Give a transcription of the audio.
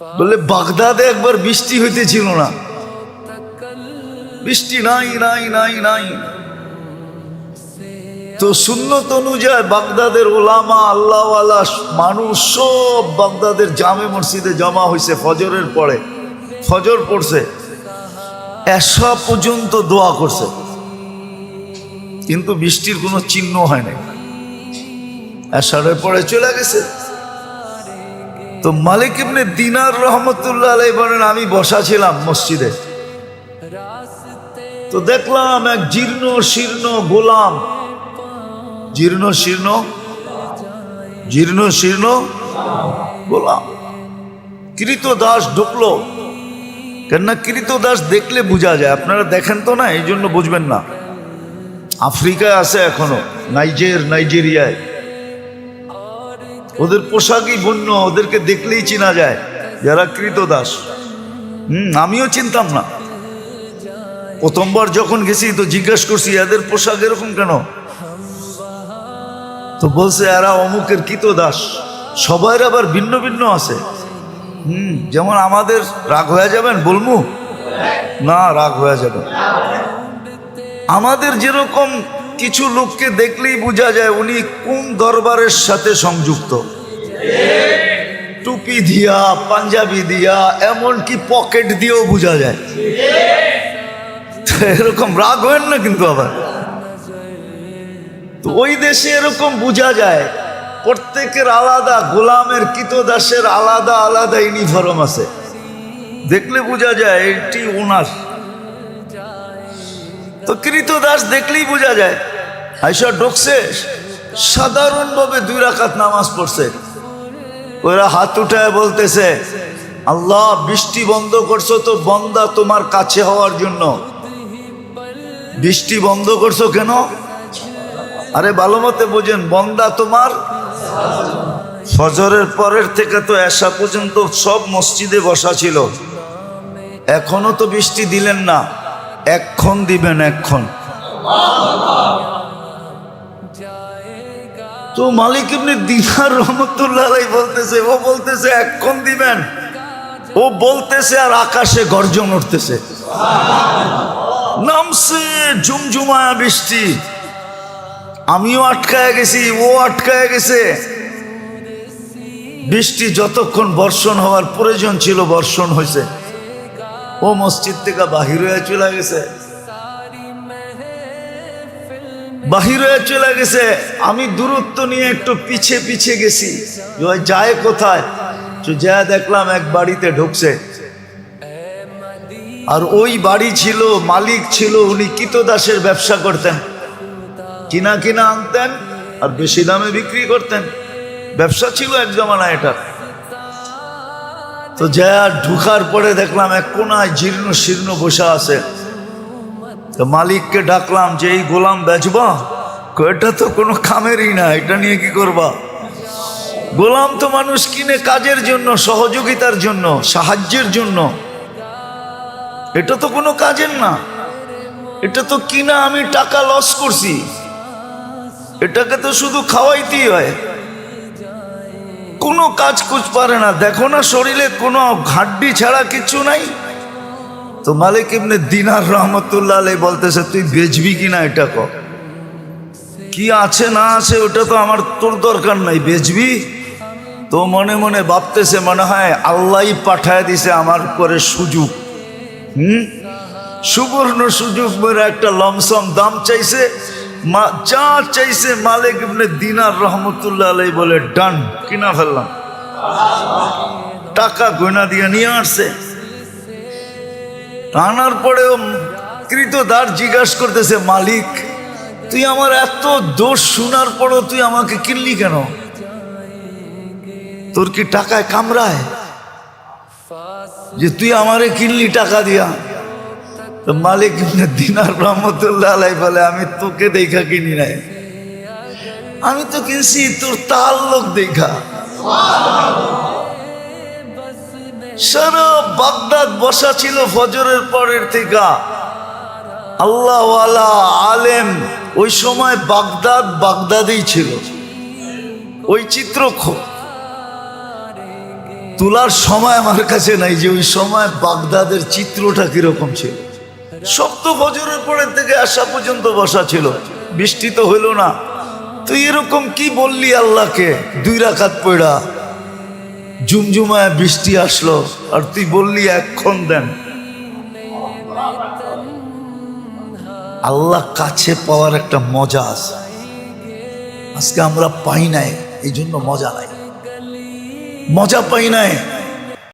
বলে বাগদাদে একবার বৃষ্টি হইতেছিল না। বৃষ্টি নাই নাই নাই নাই। তো সুন্নত অনুযায়ী বাগদাদের ওলামা, আল্লাহওয়ালা মানুষ সব বাগদাদের জামে মসজিদে জমা হয়েছে ফজরের পরে। ফজর পড়ছে। এসা পর্যন্ত দোয়া করছে। কিন্তু বৃষ্টির কোনো চিহ্ন হয় নাই। এসারের পরে চলে গেছে। তো মালিক ইবনে দিনার রহমতুল্লাহ আলাই বলেন, আমি বসা ছিলাম মসজিদে। তো দেখলাম এক জীর্ণ শীর্ণ গোলাম। জীর্ণ শীর্ণ? জীর্ণ শীর্ণ গোলাম। কৃত দাস ঢুকলো। কেননা কৃত দাস দেখলে বোঝা যায়, আপনারা দেখেন তো না, এই জন্য বুঝবেন না। আফ্রিকায় আছে এখনও, নাইজের, নাইজেরিয়ায়। ওদের পোশাকই বন্য ওদেরকে দেখলেই চেনা যায় যারা কৃত দাস হুম, আমিও চিনতাম না। প্রথমবার যখন গেছি তো জিজ্ঞেস করছি, এদের পোশাক এরকম কেন? তো বলছে, এরা অমুকের কৃত দাস সবার আবার ভিন্ন ভিন্ন আছে। হুম, যেমন আমাদের রাগ হয়ে যাবেন, বলমু? না, রাগ হয়ে যাবে। আমাদের যেরকম কিছু লোককে দেখলেই বোঝা যায় উনি কোন দরবারের সাথে সংযুক্ত। টুপি দিয়া, পাঞ্জাবি দিয়া, এমনকি পকেট দিয়েও বোঝা যায়। এরকম রাগ হয় না কিন্তু আবার? তো ওই দেশে এরকম বোঝা যায়, প্রত্যেকের আলাদা, গোলামের, কিতদাসের আলাদা আলাদা ইউনিফর্ম আছে। দেখলে বোঝা যায় এটি ওনার। তো কৃতদাস দেখলেই বোঝা যায়। আইসা ঢুকছে, সাধারণভাবে দুই রাকাত নামাজ পড়ছে। ওরা হাত উঠায় বলতেছে, আল্লাহ, বৃষ্টি বন্ধ করছ তো বন্দা তোমার কাছে হওয়ার জন্য। বৃষ্টি বন্ধ করছ কেন? আরে ভালো মতে বোঝেন, বন্দা তোমার। ফজরের পরের থেকে তো এসা পর্যন্ত সব মসজিদে বসা ছিল। এখনও তো বৃষ্টি দিলেন না। এক্ষণ দিবেন এক্ষণ তো মালিক এমনি দিনার রহমতুল্লাহ বলতেছে, ও বলতেছে এক্ষণ দিবেন। ও বলতেছে আর আকাশে গর্জন উঠতেছে। নামছে ঝুমঝুমায়া বৃষ্টি। আমিও আটকায় গেছি, ও আটকায় গেছে। বৃষ্টি যতক্ষণ বর্ষণ হওয়ার প্রয়োজন ছিল, বর্ষণ হয়েছে। ও মসজিদ থেকে বাহির হয়ে চলে গেছে। বাহির হয়ে চলে গেছে। আমি দূরত্ব নিয়ে একটু পিছে পিছে গেছি। যায় কোথায়? যা দেখলাম এক বাড়িতে ঢুকছে। আর ওই বাড়ি ছিল, মালিক ছিল, উনি কিতদাসের ব্যবসা করতেন। কিনা কিনা আনতেন আর বেশি দামে বিক্রি করতেন। ব্যবসা ছিল এক জমানা এটা তো যা ঢুকার পরে দেখলাম এক কোনায় জীর্ণ শীর্ণ বসা আছে। তো মালিককে ডাকলাম যে, এই গোলাম বেচবা এটা তো কোনো কামেরই না, এটা নিয়ে কি করবা? গোলাম তো মানুষ কিনে কাজের জন্য, সহযোগিতার জন্য, সাহায্যের জন্য। এটা তো কোনো কাজের না। এটা তো কিনা আমি টাকা লস করছি। এটাকে তো শুধু খাওয়াইতেই হয়। কোনো কাজ কুচ পারে না। দেখো না শরীরে কোনো ঘাড্ডি ছাড়া কিছু নাই। তো মালিক এমনি দিনার রহমতুল্লাহ আলাই বলতেছে, তুই বেচবি কিনা এটা ক? কি আছে না আছে ওটা তো আমার তোর দরকার নাই, বেচবি? তো মনে মনে ভাবতেছে, মনে হয় আল্লাহ পাঠায় দিছে আমার করে সুযোগ। হুম? সুবর্ণ সুযোগ মেরে একটা লমসম দাম চাইছে। মা, যা চাইছে মালিক ইবনে দিনার রহমতুল্লাহ আলাই বলে ডান কিনা ফেললাম। টাকা গয়না দিয়ে নিয়ে আসছে। আনার পরেও কৃত কৃতদার জিজ্ঞাসা করতেছে, মালিক, তুই আমার এত দোষ শোনার পরও তুই আমাকে কিনলি কেন? তোর কি টাকায় কামড়ায়? যে তুই আমারে কিনলি টাকা দিয়া। তো মালিক দিনার রহমতুল্লাহ আলাই বলে, আমি তোকে দেখা কিনি নাই। আমি তো কিনছি, তোর তাল লোক দেখা। সারা বাগদাদ বসা ছিল ফজরের পরের থেকে। আল্লাহ আলেম ওই সময় বাগদাদ বাগদাদেই ছিল। ওই চিত্র তোলার সময় আমার কাছে নাই যে ওই সময় বাগদাদের চিত্রটা কীরকম ছিল। সপ্ত বছরের পরের থেকে আসা পর্যন্ত বসা ছিল। বৃষ্টি তো হইল না। তুই এরকম কি বললি আল্লাহকে? দুই রাখাত পড়া জুমজুমায় বৃষ্টি আসলো। আর তুই বললি এক্ষণ দেন। আল্লাহ কাছে পাওয়ার একটা মজা আছে। আজকে আমরা পাই নাই এই জন্য মজা নাই। মজা পাই নাই।